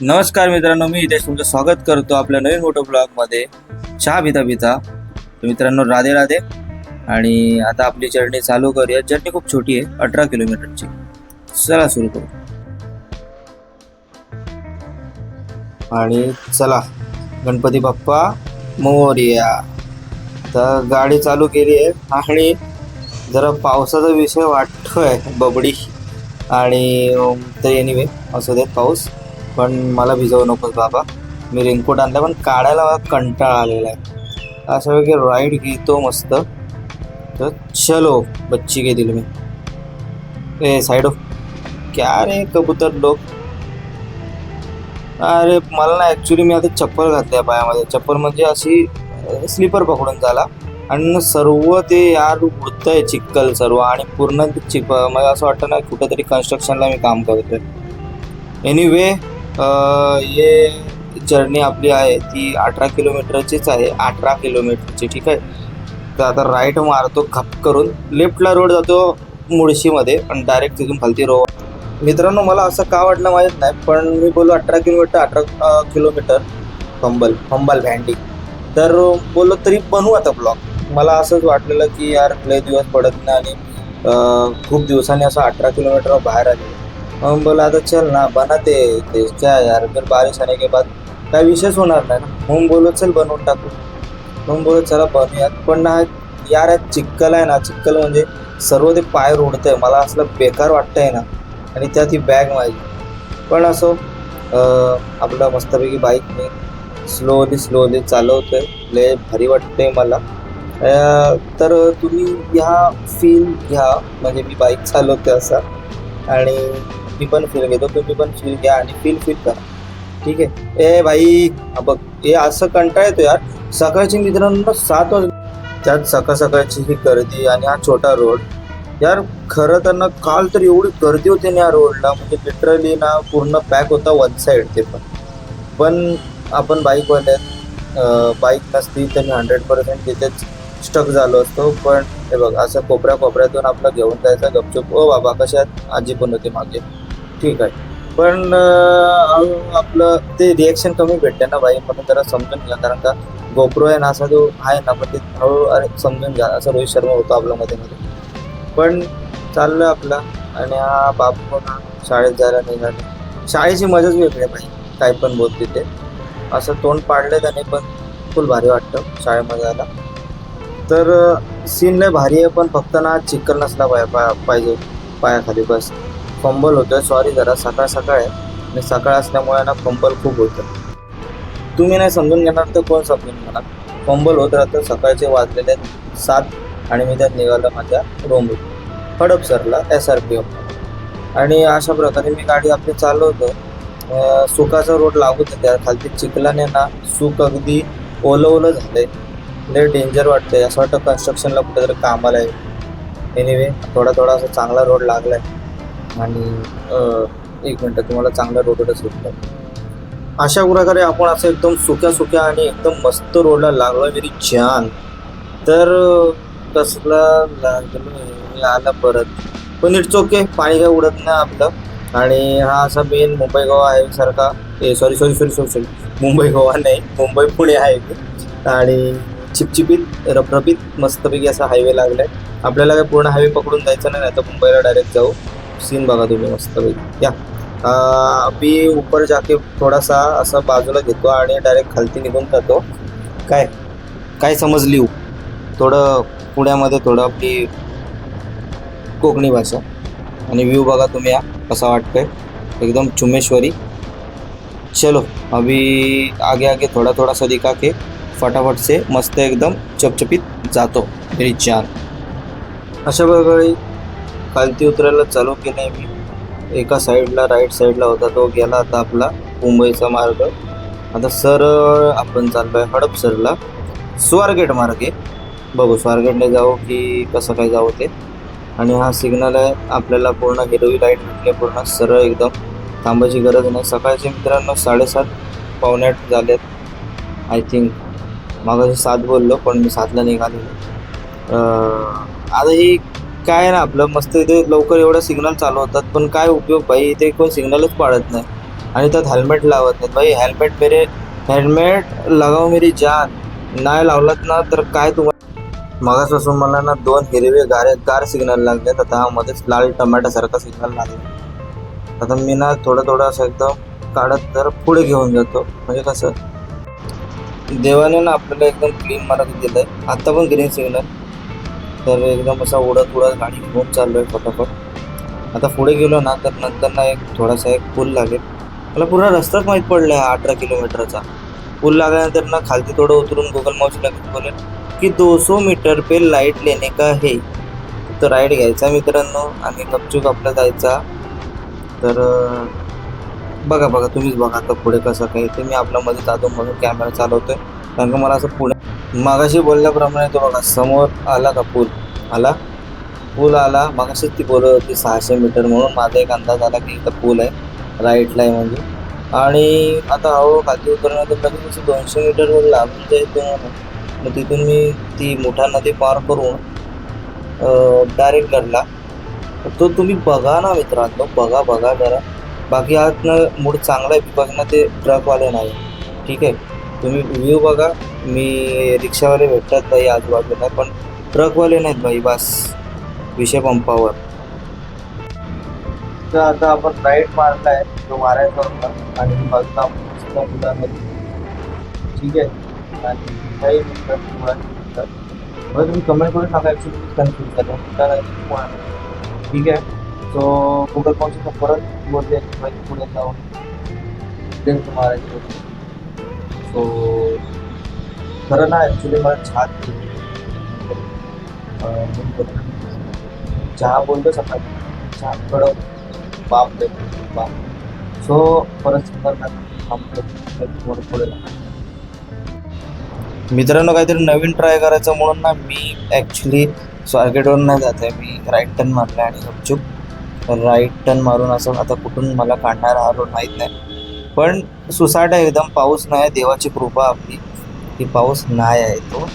नमस्कार मित्रांनो मी इथे तुमचं स्वागत करतो आपल्या नवीन मोठं ब्लॉगमध्ये. चहा पिता पिता. मित्रांनो राधे राधे. आणि आता आपली जर्नी चालू करूया. जर्नी खूप छोटी आहे अठरा किलोमीटरची. चला सुरू करू. आणि चला गणपती बाप्पा मोरया. तर गाडी चालू केली आहे आणि जरा पावसाचा विषय वाटतोय बबडी. आणि ते तर एनिवे असू देत पाऊस. पण मला भिजवू नकोस बाबा. मी रेनकोट आणला पण काढायला मला कंटाळा आलेला आहे अशा वेळी राईड घेतो मस्त. तर चलो बच्ची घे दिली मी. ए साइड क्या रे कबूतर लोक? अरे मला ना ॲक्च्युली मी आता चप्पल घातल्या पायामध्ये. चप्पल म्हणजे अशी स्लीपर पकडून झाला. आणि सर्व ते यार उडतंय चिक्कल सर्व आणि पूर्ण चिप मला असं वाटतं ना कुठेतरी कन्स्ट्रक्शनला मी काम करतोय. एनिवे हे जर्नी आपली आहे ती अठरा किलोमीटरचीच आहे अठरा किलोमीटरची ठीक आहे? तर आता राईट मारतो खप करून लेफ्टला रोड जातो मुळशीमध्ये आणि डायरेक्ट तिथून खालती रो मित्रांनो मला असं का वाटलं माहीत नाही पण मी बोललो अठरा किलोमीटर अठरा किलोमीटर फंबल फंबल भॅन्डी तर बोललो तरी बनवू आता ब्लॉग मला असंच वाटलेलं की यार लय दिवस पडत नाही आणि खूप दिवसांनी असं अठरा किलोमीटर बाहेर आले. मग बोला आता चल ना बनाते ते क्या यार फिर बारिश आने के बाद काय विशेष होणार नाही ना. मग बोलो चल बनवून टाकू. मग बोललो चला बनूयात. पण ना यार यात चिक्कल आहे ना. चिक्कल म्हणजे सर्व ते पाय रोडतंय. मला असलं बेकार वाटतंय ना. आणि त्यात ही बॅग माझी. पण असो आपलं मस्तपैकी बाईक मी स्लोली स्लोली चालवतोय. लय भारी वाटतंय मला. तर तुम्ही ह्या फील घ्या. म्हणजे मी बाईक चालवतोय असा. आणि मी पण फील घेतो तुम्ही पण फील घ्या आणि फील फील करा. ठीक आहे? ए भाई बघ हे असं कंटाळ येतो यार. सकाळची मित्रांनो सात वाज त्यात सकाळ सकाळची ही गर्दी आणि हा छोटा रोड यार खरं तर ना काल तर एवढी गर्दी होती ना या रोडला म्हणजे लिटरली ना पूर्ण पॅक होता वन साईड ते पण. पण आपण बाईकवाले बाईक नसती तर मी हंड्रेड पर्सेंट तिथेच स्टक झालो असतो. पण हे बघ असं कोपऱ्या कोपऱ्यातून आपलं घेऊन जायचा गपचूप. ओ बाबा कशात आजी पण होती मागे. ठीक आहे. पण आपलं ते रिॲक्शन कमी भेटते ना बाई. म्हणून जरा समजून घ्या. कारण का गोप्रो आहे ना असा जो आहे ना पण ते हळूहळू अरे समजून घ्या. असं रोहित शर्मा होतो आपल्या मध्ये मध्ये पण चाललं आपला. आणि हा बापू शाळेत जायला निघाले. शाळेची मजाच वेगळी आहे बाई. काय पण बोल तिथे. असं तोंड पाडलं त्याने पण फुल भारी वाटतं शाळेमध्ये जायला. तर सीन लय भारी आहे पण फक्त ना चिकल नसला पाय पाहिजे. पायाखाली बस. फंबल होतं सॉरी जरा. सकाळ सकाळ आहे. आणि सकाळ असल्यामुळे ना फंबल खूप होतं तुम्ही नाही समजून घेणार तर कोण समजून घेणार? फंबल होत राहतं सकाळचे वाजलेले सात आणि मी त्यात निघालो माझ्या रोमून हडपसरला एस आर पी एम आणि अशा प्रकारे मी गाडी आपली चालवतो सुखाचा सुकाचा रोड लागूच त्या. खालती चिखलाने ना सुक अगदी ओलं ओलं झालंय. लय डेंजर वाटतंय. असं वाटतं कन्स्ट्रक्शनला कुठेतरी कामाला आहे एनिवे थोडा थोडा असा चांगला रोड लागलाय. आणि एक मिनटं तुम्हाला चांगला रोडच सुटतो. अशा प्रकारे आपण असं एकदम सुक्या सुक्या आणि एकदम मस्त रोडला लागलो व्हेरी छान. तर कसला लागलो आला परत. पण इट्स ओके पाणी काय उडत नाही आपलं. आणि हा असा मेन मुंबई गोवा आहे सारखा. ए sorry sorry sorry sorry sorry Mumbai Goa नाही. मुंबई पुणे आहे आणि चिपचिपीत रपरपीत मस्तपैकी असा हायवे लागलाय. आपल्याला काय पूर्ण हायवे पकडून जायचं नाही तर मुंबईला डायरेक्ट जाऊ. सीन बघा तुम्ही मस्तपैकी या. अं, मी ऊपर जाके थोडासा असं बाजूला घेतो आणि डायरेक्ट खालती निघून जातो. काय? काय समजली थोडं पुण्यामध्ये थोडं आपली कोकणी भाषा. आणि व्ह्यू बघा तुम्ही या कसा वाटतोय? एकदम चुमेश्वरी. चलो अभी आगे आगे थोड़ा थोड़ा सा दिखा के फटाफट से मस्त एकदम चपचपीत जातो. व्हेरी छान अशा प्रकारे खालती उतरायला चालू केले मी. एका साईडला राईट साईडला होता तो गेला आता आपला मुंबईचा मार्ग. आता सरळ आपण चाललोय हडपसरला स्वारगेट मार्गे. बघू स्वारगेटने जाऊ की कसं काय जाऊ ते. आणि हा सिग्नल आहे आपल्याला पूर्ण हिरवी लाइट भेटली पूर्ण सरळ एकदम. थांबायची गरज नाही. सकाळचे मित्रांनो साडेसात पावणे आठ झालेत. आय थिंक मागाशी सात बोललो पण मी सातला निघालेलो. आता ही काय आहे ना आपलं मस्त इथे लवकर एवढं सिग्नल चालू होतात पण काय उपयोग भाई इथे कोण सिग्नलच पाळत नाही. आणि त्यात हेल्मेट लावत नाहीत. भाई हेल्मेट मेरे हेल्मेट लगाव मेरी जान. नाही लावलात ना तर काय तुम्हाला मगासपासून मला ना दोन हिरवे गारे गार सिग्नल लागलेत आता हा मध्येच लाल टमाट्यासारखा सिग्नल लागला आता मी ना थोडं थोडं असं एकदम काढत तर पुढे घेऊन जातो. म्हणजे कसं? देवाने ना आपल्याला एकदम क्लीन मार्ग आहे आत्ता पण ग्रीन सिग्नल तर एकदम असा उडत उडत गाडी घेऊन चाललोय फटाफट. आता पुढे गेलो ना तर नंतर ना एक थोडासा एक पूल लागेल. मला पूर्ण रस्ताच माहीत पडला आहे अठरा किलोमीटरचा. पूल लागल्यानंतर ना खालती थोडं उतरून गुगल मावशी लागेल बोलेल की दो सो मीटर पे लाइट लेने का हे. तर राईड घ्यायचा मित्रांनो आणि गपचूप आपला जायचा. तर बघा बघा तुम्हीच बघा आता पुढे कसं काही ते मी आपल्या मध्ये जातो म्हणून कॅमेरा चालवतोय. कारण का मला असं पुढे मागाशी बोलल्याप्रमाणे तो बघा समोर आला का पूल? आला. पूल आला. मग ती बोलत होती सहाशे मीटर म्हणून. माझा एक अंदाज आला की इथं पूल आहे. राईटला आहे म्हणजे. आणि आता हळूहळू खाली उतरण्याचं लगेच दोनशे मीटरवर लागून जायचं म्हणून मग तिथून मी ती मोठा नदी पार करून डायरेक्ट घडला तो तुम्ही बघा ना मित्रांनो बघा बघा जरा. बाकी आज ना मूड चांगला आहे बिकॉज ना ते ट्रकवाले नाही. ठीक आहे. तुम्ही व्ह्यू बघा. मी रिक्षावाले भेटतात बाई आजूबाजूला पण ट्रकवाले नाहीत भाई बस. विषय पंपावर. तर आता आपण राईट मारलाय तो मारायचा होता. आणि बघता ठीक आहे. आणि काही मिनिटं तुम्हाला बरं तुम्ही कमेंट करून टाका ॲक्च्युली कन्फ्यूज झालं. ठीक आहे. सो गुगल पाहून परत बोलले पाहिजे पुढे जाऊन. ड्रिंक मारायचं सो खरं ना ॲक्च्युली मला छान चहा बोलतो सकाळी चहा कडक बाप रे बाप. सो परत सुंदर पुढे मित्रांनो काहीतरी नवीन ट्राय करायचं म्हणून ना मी ॲक्च्युली स्वारगेटवरून नाही जात आहे. मी राईट टर्न मारला आणि गपचूप राईट टर्न मारून असं आता कुठून मला काढणार हा रोड माहीत नाही. पण सुसाट आहे एकदम पाऊस नाही देवाची कृपा आपली की पाऊस नाही आहे तो.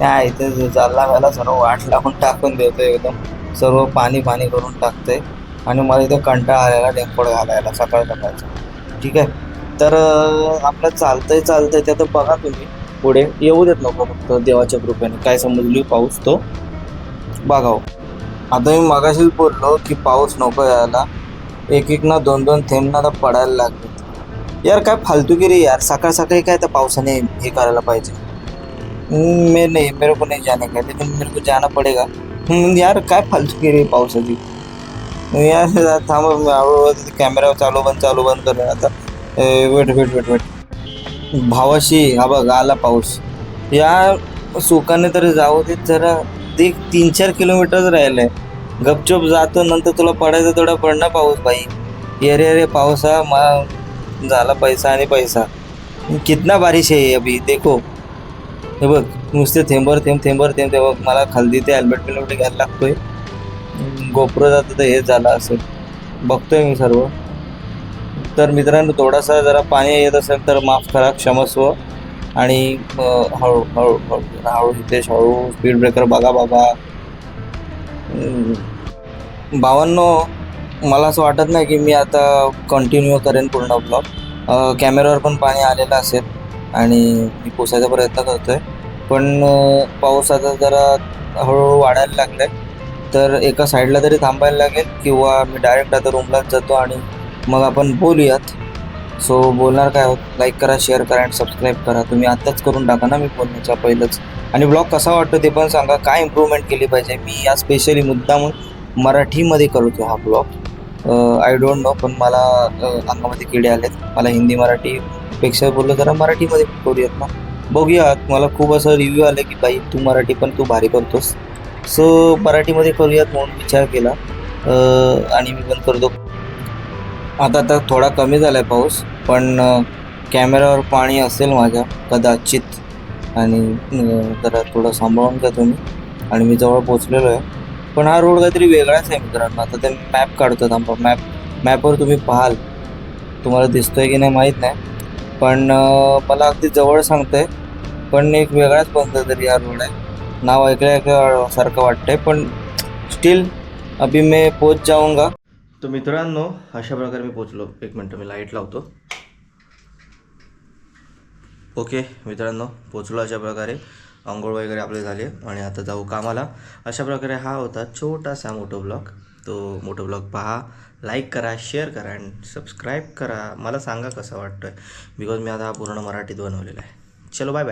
त्या इथे जालना व्हायला सर्व वाट लावून टाकून देतो एकदम. सर्व पाणी पाणी करून टाकतंय. आणि मला इथे कंटाळा आलेला डेंपोड घालायला सकाळ सकाळचा. ठीक आहे? तर आपलं चालतंय चालतंय ते तर बघा तुम्ही. पुढे येऊ देत नको फक्त देवाच्या कृपेने. काय समजली पाऊस तो? बघाव हो. आता मी मगाशीच बोललो की पाऊस नको यायला. एक एक ना दोन दोन थेंब ना आता पडायला लागले यार काय फालतूगिरी यार. सकाळ सकाळी काय त्या पावसाने हे करायला पाहिजे? मैं नहीं मेरे को नहीं जाने का लेकिन मेरे को जाना पड़ेगा। यार काय फालतूगिरी आहे पावसाची यार थांब मी हळूहळू कॅमेरा चालू बंद चालू बंद कर आता वेट वेट वेट वेट भावाशी हा बघ आला पाऊस. या सुकाने तरी जाऊ दे जरा ते तीन चार किलोमीटरच राहिलंय. गपचूप जातो नंतर तुला पडायचं तेवढा पडणार पाऊस बाई. अरे अरे पावसा मा झाला पैसा आणि पैसा. कितना बारिश आहे अभी देखो. हे बघ नुसते थेंबर थेंब थेंबर थेंब ते बघ मला खालदी ते हेल्मेट बिल्मेट घ्यायला लागतोय. गोप्रो जातं तर हेच झालं असेल बघतोय मी सर्व. तर मित्रांनो थोडासा जरा पाणी येत असेल तर माफ करा क्षमस्व. आणि हळू हळू हळू हळू हितेश हळू स्पीड ब्रेकर बघा बाबा अं, भावांनो मला असं वाटत नाही की मी आता कंटिन्यू करेन पूर्ण ब्लॉग कॅमेऱ्यावर पण पाणी आलेलं असेल. आणि मी पोसायचा प्रयत्न करतोय. पण पाऊस आता जरा हळूहळू वाढायला लागलाय. तर एका साईडला तरी थांबायला लागेल किंवा मी डायरेक्ट आता रूमलाच जातो आणि मग आपण बोलूयात. सो बोलणार काय होत लाईक करा शेअर करा आणि सबस्क्राईब करा. तुम्ही आत्ताच करून टाका ना मी बोलण्याच्या पहिलंच. आणि ब्लॉग कसा वाटतो ते पण सांगा. काय इम्प्रूव्हमेंट केली पाहिजे? मी या स्पेशली मुद्दामून मराठीमध्ये करतो हा ब्लॉग आय डोंट नो पण मला अंगामध्ये किडे आलेत. मला हिंदी मराठीपेक्षा बोललो जरा मराठीमध्ये करूयात ना. बघूयात मला खूप असं रिव्ह्यू आले की बाई तू मराठी पण तू भारी करतोस सो मराठीमध्ये करूयात म्हणून विचार केला. आणि मी पण करतो. आता आता थोडा कमी झाला आहे पाऊस पण कॅमेरावर कॅमेऱ्यावर पाणी असेल माझ्या कदाचित. आणि जरा थोडं सांभाळून घ्या तुम्ही. आणि मी जवळ पोचलेलो आहे. पण हा रोड काहीतरी वेगळाच आहे मित्रांनो. आता ते मॅप काढतो थांबा मॅप मॅपवर तुम्ही पाहाल. तुम्हाला दिसतोय की नाही माहीत नाही. पण मला अगदी जवळ सांगतंय. पण एक वेगळाच कोणता तरी हा रोड आहे. नाव ऐकल्या ऐकल्या सारखं वाटतंय पण स्टील अभी मैं पोच जाऊंगा. तर मित्रांनो अशा प्रकारे मी पोचलो. एक मिनटं मी लाइट लावतो. ओके मित्रांनो पोचलो अशा प्रकारे. आंघोळ वगैरे आपले झाले आणि आता जाऊ कामाला. अशा प्रकारे हा होता छोटासा मोटो ब्लॉग तो मोटो ब्लॉग पहा लाईक करा शेअर करा अँड सबस्क्राईब करा. मला सांगा कसा आहे बिकॉज मी आता हा पूर्ण मराठीत बनवलेला आहे. चलो बाय बाय